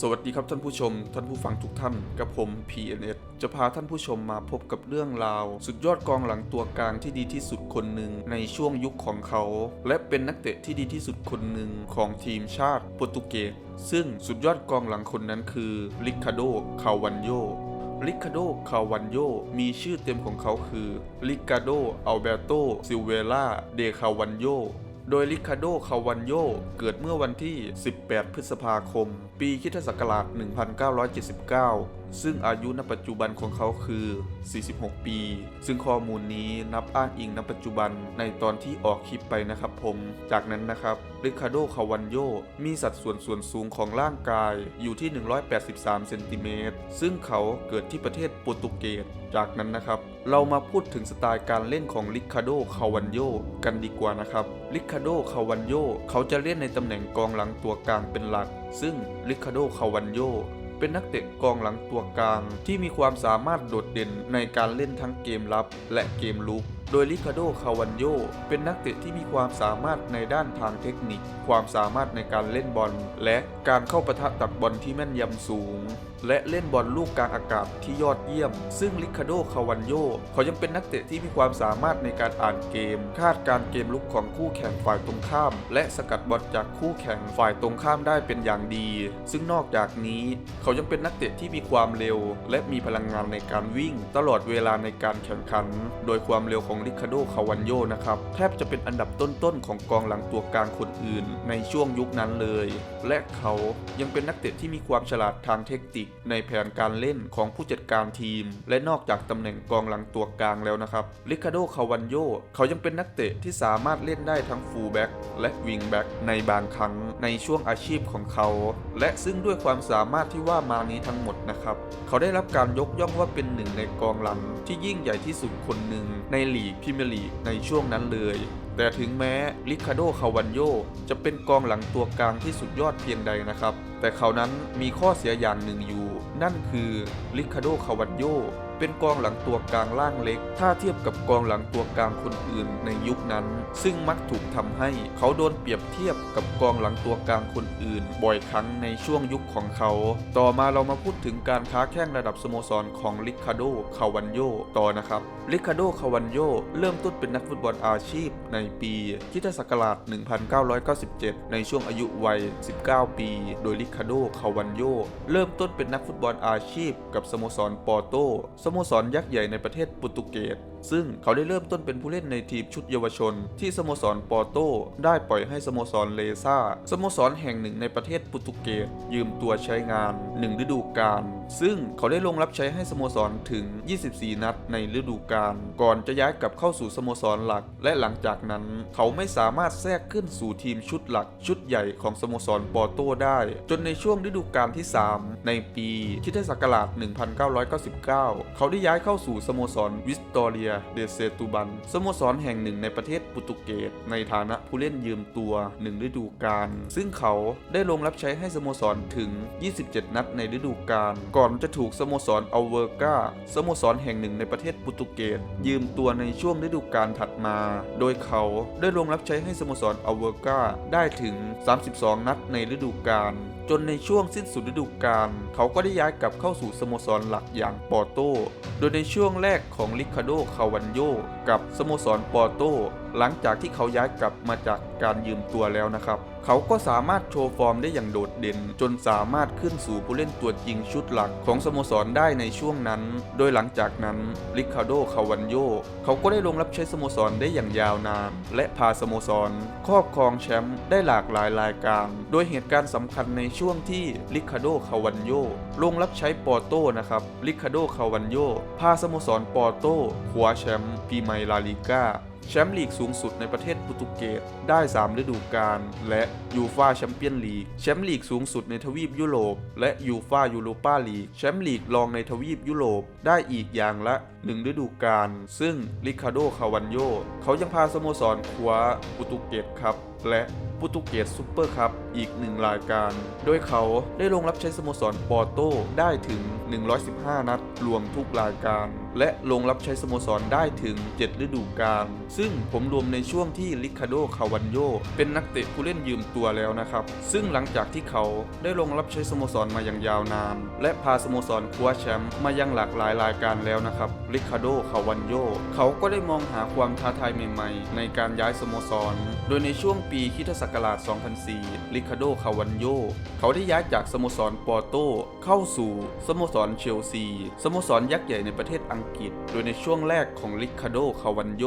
สวัสดีครับท่านผู้ชม ท่านผู้ฟังทุกท่านกับผม PNS จะพาท่านผู้ชมมาพบกับเรื่องราว สุดยอดกองหลังตัวกลางที่ดีที่สุดคนหนึ่งในช่วงยุคของเขา และเป็นนักเตะที่ดีที่สุดคนหนึ่งของทีมชาติโปรตุเกสซึ่งสุดยอดกองหลังคนนั้นคือริคาโด คาวันโยริคาโด คาวันโย มีชื่อเต็มของเขาคือริคาโด อัลเบโตซิลเวล่า เดคาวันโย โดยริคาโด คาวันโย เกิดเมื่อวันที่ 18 พฤษภาคม ปีคริสตศักราช 1979 ซึ่งอายุณปัจจุบันของเขาคือ 46 ปี ซึ่งข้อมูลนี้นับอ้างอิงณปัจจุบันในตอนที่ออกคลิปไปนะครับผม จากนั้นนะครับริคาโด คาวันโย มีสัดส่วนส่วนสูงของร่างกายอยู่ที่ 183 เซนติเมตร ซึ่งเขาเกิดที่ประเทศโปรตุเกส จากนั้นนะครับ เรามาพูดถึงสไตล์การเล่นของริคาโด คาวันโยกันดีกว่านะครับริคาโด คาวันโยเขาจะเล่นในตำแหน่งกองหลังตัวกลางเป็นหลัก ซึ่งริคาโด คาวันโยเป็นนักเตะกองหลังตัวกลาง ที่มีความสามารถโดดเด่นในการเล่นทั้งเกมรับและเกมลุก โดยริคาโด คาวันโยเป็นนักเตะที่มีความสามารถในด้านทางเทคนิค ความสามารถในการเล่นบอล และการเข้าปะทะตักบอลที่แม่นยำสูง และเล่นบอลลูกกลางอากาศที่ยอดเยี่ยม ซึ่งริคาโด คาวันโยเขายังเป็นนักเตะที่มีความสามารถในการอ่านเกม คาดการเกมลุกของคู่แข่งฝ่ายตรงข้าม และสกัดบอลจากคู่แข่งฝ่ายตรงข้ามได้เป็นอย่างดี ซึ่งนอกจากนี้ เขายังเป็นนักเตะที่มีความเร็ว และมีพลังงานในการวิ่ง ตลอดเวลาในการแข่งขัน โดยความเร็วของริคาโด คาวันโยนะครับแทบจะเป็นอันดับต้นๆของกองหลังตัวกลางคนอื่น ในช่วงยุคนั้นเลย และเขายังเป็นนักเตะที่มีความฉลาดทางเทคนิคในแผนการเล่นของผู้จัดการทีม และนอกจากตำแหน่งกองหลังตัวกลางแล้วนะครับริคาโดคาวันโยเขายังเป็นนักเตะที่สามารถเล่นได้ทั้งฟูลแบ็กและวิงแบ็กในบางครั้งในช่วงอาชีพของเขา และซึ่งด้วยความสามารถที่ว่ามานี้ทั้งหมดนะครับ เขาได้รับการยกย่องว่าเป็นหนึ่งในกองหลังที่ยิ่งใหญ่ที่สุดคนหนึ่งในลีกพรีเมียร์ลีกในช่วงนั้นเลยแต่ถึงแม้ลิคาโดคาวันโยจะเป็นกองหลังตัวกลางที่สุดยอดเพียงใดนะครับ แต่เขานั้นมีข้อเสียอย่างหนึ่งอยู่ นั่นคือลิคาโดคาวันโยเป็นกองหลังตัวกลางล่างเล็ก ถ้าเทียบกับกองหลังตัวกลางคนอื่นในยุคนั้น ซึ่งมักถูกทำให้เขาโดนเปรียบเทียบกับกองหลังตัวกลางคนอื่น บ่อยครั้งในช่วงยุคของเขา ต่อมาเรามาพูดถึงการค้าแข่งระดับสโมสรของริคาโด คาวันโย ต่อนะครับริคาโด คาวันโย เริ่มต้นเป็นนักฟุตบอลอาชีพในปีคริสตศักราช 1997 ในช่วงอายุวัย 19 ปี โดยริคาโด คาวันโย เริ่มต้นเป็นนักฟุตบอลอาชีพกับสโมสรปอร์โตสโมสรยักษ์ใหญ่ในประเทศโปรตุเกส ซึ่งเขาได้เริ่มต้นเป็นผู้เล่นในทีมชุดเยาวชน ที่สโมสรปอร์โตได้ปล่อยให้สโมสรเลซาสโมสรแห่งหนึ่งในประเทศโปรตุเกสยืมตัวใช้งาน1ฤดูกาล ซึ่งเขาได้ลงรับใช้ให้สโมสรถึง 24 นัดในฤดูกาลก่อนจะย้ายกลับเข้าสู่สโมสรหลัก และหลังจากนั้นเขาไม่สามารถแทรกขึ้นสู่ทีมชุดหลัก ชุดใหญ่ของสโมสรปอร์โตได้ จนในช่วงฤดูกาลที่ 3 ในปีคริสตศักราช 1999 เขาได้ย้ายเข้าสู่สโมสรวิสตอเรียเดเซตูบันสโมสรแห่งหนึ่งในประเทศโปรตุเกสในฐานะผู้เล่นยืมตัวหนึ่งฤดูกาลซึ่งเขาได้ลงรับใช้ให้สโมสรถึง 27 นัดในฤดูกาลก่อน่อนจะถูกสโมสรอัลเวอร์กาสโมสรแห่งหนึ่งในประเทศโปรตุเกสยืมตัวในช่วงฤดูกาลถัดมา โดยเขาได้ลงรับใช้ให้สโมสรอัลเวอร์กาได้ถึง 32 นัดในฤดูกาลจนในช่วงสิ้นสุดฤดูกาลเขาก็ได้ย้ายกลับเข้าสู่สโมสรหลักอย่างปอร์โต โดยในช่วงแรกของริคาโด คาวันโยกับสโมสรปอร์โต หลังจากที่เขาย้ายกลับมาจากการยืมตัวแล้วนะครับ เขาก็สามารถโชว์ฟอร์มได้อย่างโดดเด่น จนสามารถขึ้นสู่ผู้เล่นตัวจริงชุดหลักของสโมสรได้ในช่วงนั้น โดยหลังจากนั้นริคาโด คาวันโย เขาก็ได้ลงรับใช้สโมสรได้อย่างยาวนาน และพาสโมสร ครอบครองแชมป์ได้หลากหลายรายการ โดยเหตุการณ์สำคัญในช่วงที่ริคาโด คาวันโย ลงรับใช้ปอร์โตนะครับริคาโด คาวันโย พาสโมสรปอร์โตคว้าแชมป์พีไมร์ลาลิก้า แชมป์ลีกสูงสุดในประเทศโปรตุเกสได้ 3 ฤดูกาลและยูฟาแชมเปี้ยนลีกแชมป์ลีกสูงสุดในทวีปยุโรป และยูฟายูโรปาลีกแชมป์ลีกรองในทวีปยุโรป ได้อีกอย่างละ 1 ฤดูกาลซึ่งริคาโด คาวันโย เขายังพาสโมสรคว้าโปรตุเกสครับ และโปรตุเกสซูเปอร์คัพอีกหนึ่งรายการ โดยเขาได้ลงรับใช้สโมสรปอร์โตได้ถึง 115 นัด รวมทุกรายการ และลงรับใช้สโมสรได้ถึง 7 ฤดูกาลซึ่งผมรวมในช่วงที่ลิคาโด คาวันโย เป็นนักเตะผู้เล่นยืมตัวแล้วนะครับ ซึ่งหลังจากที่เขาได้ลงรับใช้สโมสรมาอย่างยาวนาน และพาสโมสรคว้าแชมป์มายังหลากหลายรายการแล้วนะครับลิคาโด คาวันโย เขาก็ได้มองหาความท้าทายใหม่ๆ ในการย้ายสโมสร โดยในช่วงปีคริสตศักราช 2004ลิคาโด คาวันโย เขาได้ย้ายจากสโมสรปอร์โต เข้าสู่สโมสรเชลซี สโมสรยักษ์ใหญ่ในประเทศอังกฤษ โดยในช่วงแรกของลิคาโด คาวันโย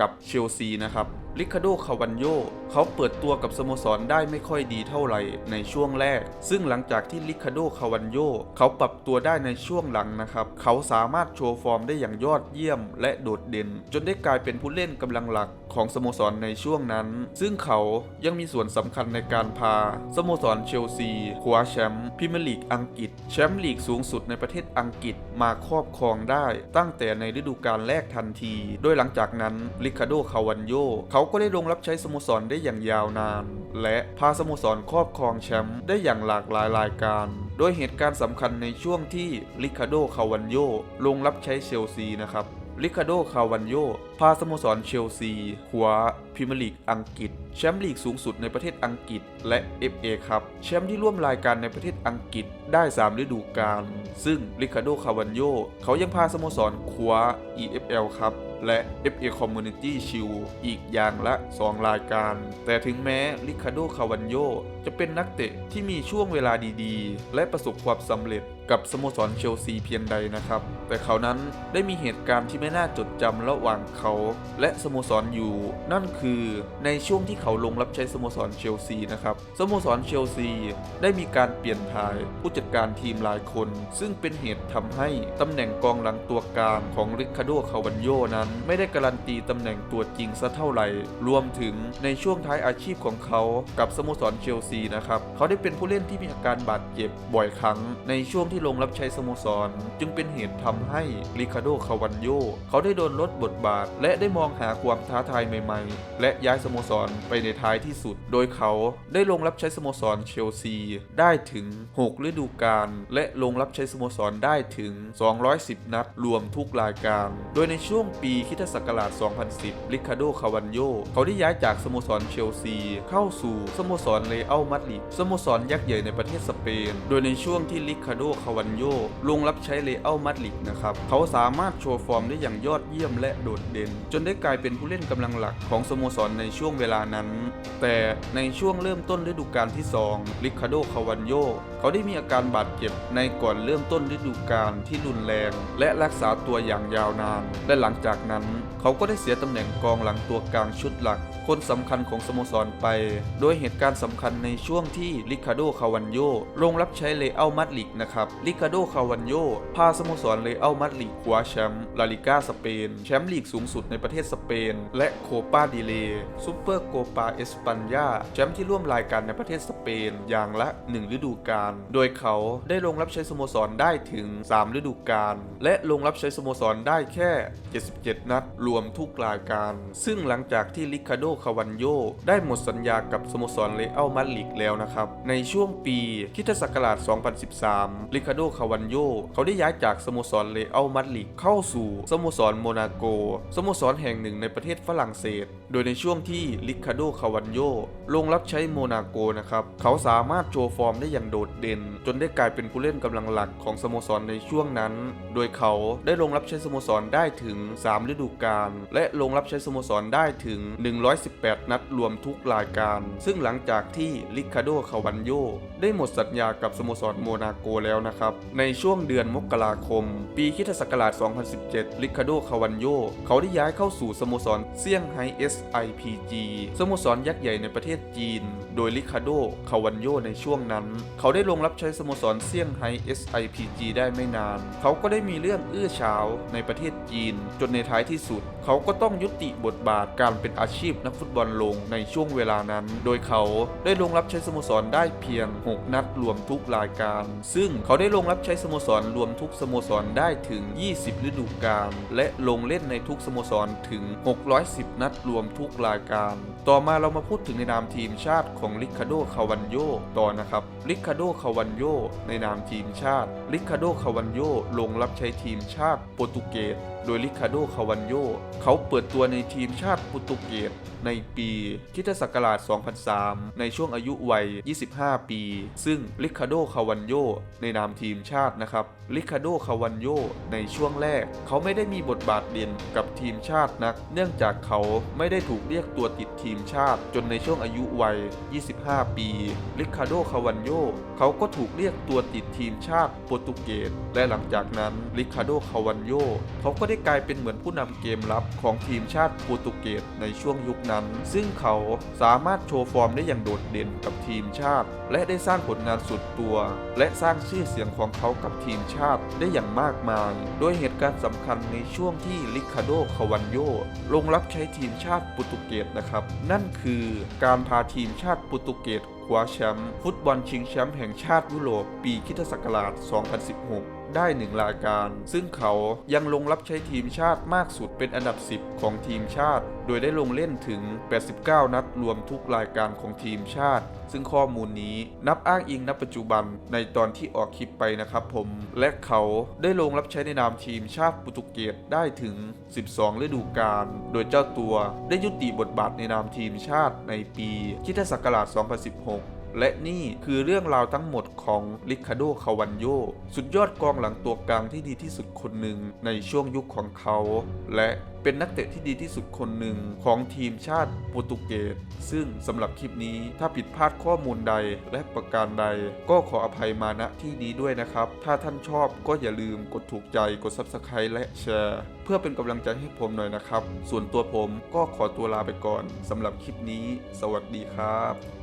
กับเชลซีนะครับ ลิคาโด คาวันโย เขาเปิดตัวกับสโมสรได้ไม่ค่อยดีเท่าไหร่ในช่วงแรก ซึ่งหลังจากที่ลิคาโด คาวันโย เขาปรับตัวได้ในช่วงหลังนะครับ เขาสามารถโชว์ฟอร์มได้อย่างยอดเยี่ยมและโดดเด่น จนได้กลายเป็นผู้เล่นกำลังหลักของสโมสรในช่วงนั้น ซึ่งเขายังมีส่วนสำคัญในการพา สโมสรเชลซีคว้าแชมป์พรีเมียร์ลีกอังกฤษ แชมป์ลีกสูงสุดในประเทศอังกฤษมาครอบครองได้ ตั้งแต่ในฤดูกาลแรกทันที โดยหลังจากนั้นลิคาโด คาวันโยเขาก็ได้ลงรับใช้สโมสรได้อย่างยาวนาน และพาสโมสรครอบครองแชมป์ได้อย่างหลากหลายรายการ โดยเหตุการณ์สำคัญในช่วงที่ลิคาโด คาวันโยลงรับใช้เชลซีนะครับลิคาโด คาวันโยาสโมสรเชลซีคว้าพรีเมียร์ลีกอังกฤษ แชมป์ลีกสูงสุดในประเทศอังกฤษ และ FA ครับแชมป์ที่ร่วมรายการในประเทศอังกฤษได้ 3 ฤดูกาล ซึ่งลิคาโด คาวันโย เขายังพาสโมสรคว้า EFL ครับและ FA Community Shield อีกอย่างละ 2 รายการ แต่ถึงแม้ลิคาโด คาวันโย จะเป็นนักเตะที่มีช่วงเวลาดีๆ และประสบความสำเร็จกับสโมสรเชลซีเพียงใดนะครับ แต่เขานั้นได้มีเหตุการณ์ที่ไม่น่าจดจำระหว่างเขาและสโมสรอยู่ นั่นคือในช่วงที่เขาลงรับใช้สโมสรเชลซีนะครับสโมสรเชลซีได้มีการเปลี่ยนถ่ายผู้จัดการทีมหลายคน ซึ่งเป็นเหตุทำให้ตำแหน่งกองหลังตัวกลางของริคาโดคาวันโยนั้น ไม่ได้การันตีตำแหน่งตัวจริงซะเท่าไหร่ รวมถึงในช่วงท้ายอาชีพของเขากับสโมสรเชลซีนะครับเขาได้เป็นผู้เล่นที่มีอาการบาดเจ็บบ่อยครั้ง ในช่วงที่ลงรับใช้สโมสร จึงเป็นเหตุทำให้ริคาโดคาวันโยเขาได้โดนลดบทบาทและได้มองหาความท้าทายใหม่ๆ และย้ายสโมสรไปในท้ายที่สุด โดยเขาได้ลงรับใช้สโมสรเชลซี ได้ถึง 6 ฤดูกาลและลงรับใช้สโมสรได้ถึง 210 นัด รวมทุกรายการ โดยในช่วงปีคริสตศักราช 2010 ริคาโด คาวันโย เขาได้ย้ายจากสโมสรเชลซี เข้าสู่สโมสรเลอัลมาดริด สโมสรยักษ์ใหญ่ในประเทศสเปน โดยในช่วงที่ริคาโด คาวันโย ลงรับใช้เลอัลมาดริดนะครับ เขาสามารถโชว์ฟอร์มได้อย่างยอดเยี่ยมและโดดเด่นจนได้กลายเป็นผู้เล่นกำลังหลักของสโมสรในช่วงเวลานั้น แต่ในช่วงเริ่มต้นฤดูกาลที่2ริคาโด คาวันโย เขาได้มีอาการบาดเจ็บในก่อนเริ่มต้นฤดูกาลที่รุนแรง และรักษาตัวอย่างยาวนาน และหลังจากนั้น เขาก็ได้เสียตำแหน่งกองหลังตัวกลางชุดหลัก คนสำคัญของสโมสรไป โดยเหตุการณ์สำคัญในช่วงที่ริคาโด คาวันโยลงรับใช้เลอัลมาดริดนะครับริคาโด คาวันโยพาสโมสรเลอัลมาดริดคว้าแชมป์ลาลิก้าสเปน แชมป์ลีกสูงสุดในประเทศสเปน และโคปาดิเลซูเปอร์โกปาเอสปันยาแชมป์ที่ร่วมรายการในประเทศสเปนอย่างละ 1 ฤดูกาล โดยเขาได้ลงรับใช้สโมสรได้ถึง 3 ฤดูกาล และลงรับใช้สโมสรได้แค่ 77 นัด รวมทุกรายการ ซึ่งหลังจากที่ริคาโด คาวันโย ได้หมดสัญญากับสโมสรเลอัลมาดริดแล้วนะครับ ในช่วงปีคริสตศักราช 2013ริคาโด คาวันโย เขาได้ย้ายจากสโมสรเลอัลมาดริดเข้าสู่สโมสรโมนาโกสโมสรแห่งหนึ่งในประเทศฝรั่งเศส โดยในช่วงที่ริคาโดคาวันโยลงรับใช้โมนาโกนะครับ เขาสามารถโชว์ฟอร์มได้อย่างโดดเด่น จนได้กลายเป็นผู้เล่นกำลังหลักของสโมสรในช่วงนั้น โดยเขาได้ลงรับใช้สโมสรได้ถึง 3 ฤดูกาลและลงรับใช้สโมสรได้ถึง 118 นัดรวมทุกรายการ ซึ่งหลังจากที่ริคาโดคาวันโยได้หมดสัญญากับสโมสรโมนาโกแล้วนะครับในช่วงเดือนมกราคม ปีคริสตศักราช 2017ริคาโดคาวันโยเขาได้ย้ายเข้าสู่สโมสรเซี่ยงไฮ้ SIPG สโมสรยักษ์ใหญ่ในประเทศจีน โดยลิคาโด คาวันโยในช่วงนั้น เขาได้ลงรับใช้สโมสรเซี่ยงไฮ้ SIPG ได้ไม่นาน เขาก็ได้มีเรื่องอื้อฉาวในประเทศจีน จนในท้ายที่สุดเขาก็ต้องยุติบทบาทการเป็นอาชีพนักฟุตบอลลงในช่วงเวลานั้น โดยเขาได้ลงรับใช้สโมสรได้เพียง 6 นัดรวมทุกรายการ ซึ่งเขาได้ลงรับใช้สโมสรรวมทุกสโมสรได้ถึง 20 ฤดูกาลและลงเล่นในทุกสโมสรถึง 610 นัดรวมทุกรายการ ต่อมาเรามาพูดถึงในนามทีมชาติของลิคาโด คาวันโยต่อนะครับลิคาโด คาวันโยในนามทีมชาติลิคาโด คาวันโยลงรับใช้ทีมชาติโปรตุเกส โดยลิคาโด คาวันโย เขาเปิดตัวในทีมชาติโปรตุเกสในปีคิศักราช 2003 ในช่วงอายุวัย 25 ปี ซึ่งลิคาโด คาวันโย ในนามทีมชาตินะครับ ลิคาโด คาวันโย ในช่วงแรก เขาไม่ได้มีบทบาทเด่นกับทีมชาตินัก เนื่องจากเขาไม่ได้ถูกเรียกตัวติดทีมชาติ จนในช่วงอายุวัย 25 ปี ลิคาโด คาวันโย เขาก็ถูกเรียกตัวติดทีมชาติโปรตุเกส และหลังจากนั้น ลิคาโด คาวันโย เขาก็ได้ได้กลายเป็นเหมือนผู้นำเกมรับของทีมชาติโปรตุเกสในช่วงยุคนั้น ซึ่งเขาสามารถโชว์ฟอร์มได้อย่างโดดเด่นกับทีมชาติ และได้สร้างผลงานสุดตัว และสร้างชื่อเสียงของเขากับทีมชาติได้อย่างมากมาย โดยเหตุการณ์สำคัญในช่วงที่ลิคาโด คาวันโยลงรับใช้ทีมชาติโปรตุเกสนะครับ นั่นคือการพาทีมชาติโปรตุเกสคว้าแชมป์ฟุตบอลชิงแชมป์แห่งชาติยุโรปปีคริสตศักราช 2016 ได้หนึ่งรายการ ซึ่งเขายังลงรับใช้ทีมชาติมากสุดเป็นอันดับ 10 ของทีมชาติ โดยได้ลงเล่นถึง 89 นัดรวมทุกรายการของทีมชาติซึ่งข้อมูลนี้นับอ้างอิงณปัจจุบันในตอนที่ออกคลิปไปนะครับผม และเขาได้ลงรับใช้ในนามทีมชาติโปรตุเกสได้ถึง 12 ฤดูกาล โดยเจ้าตัวได้ยุติบทบาทในนามทีมชาติในปีคริสตศักราช 2016 และนี่คือเรื่องราวทั้งหมดของลิคาโด คาวันโย สุดยอดกองหลังตัวกลางที่ดีที่สุดคนหนึ่งในช่วงยุคของเขา และเป็นนักเตะที่ดีที่สุดคนหนึ่งของทีมชาติโปรตุเกส ซึ่งสำหรับคลิปนี้ถ้าผิดพลาดข้อมูลใดและประการใด ก็ขออภัยมาณที่นี้ด้วยนะครับ ถ้าท่านชอบก็อย่าลืมกดถูกใจ กด Subscribe และแชร์ เพื่อเป็นกำลังใจให้ผมหน่อยนะครับ ส่วนตัวผมก็ขอตัวลาไปก่อนสำหรับคลิปนี้ สวัสดีครับ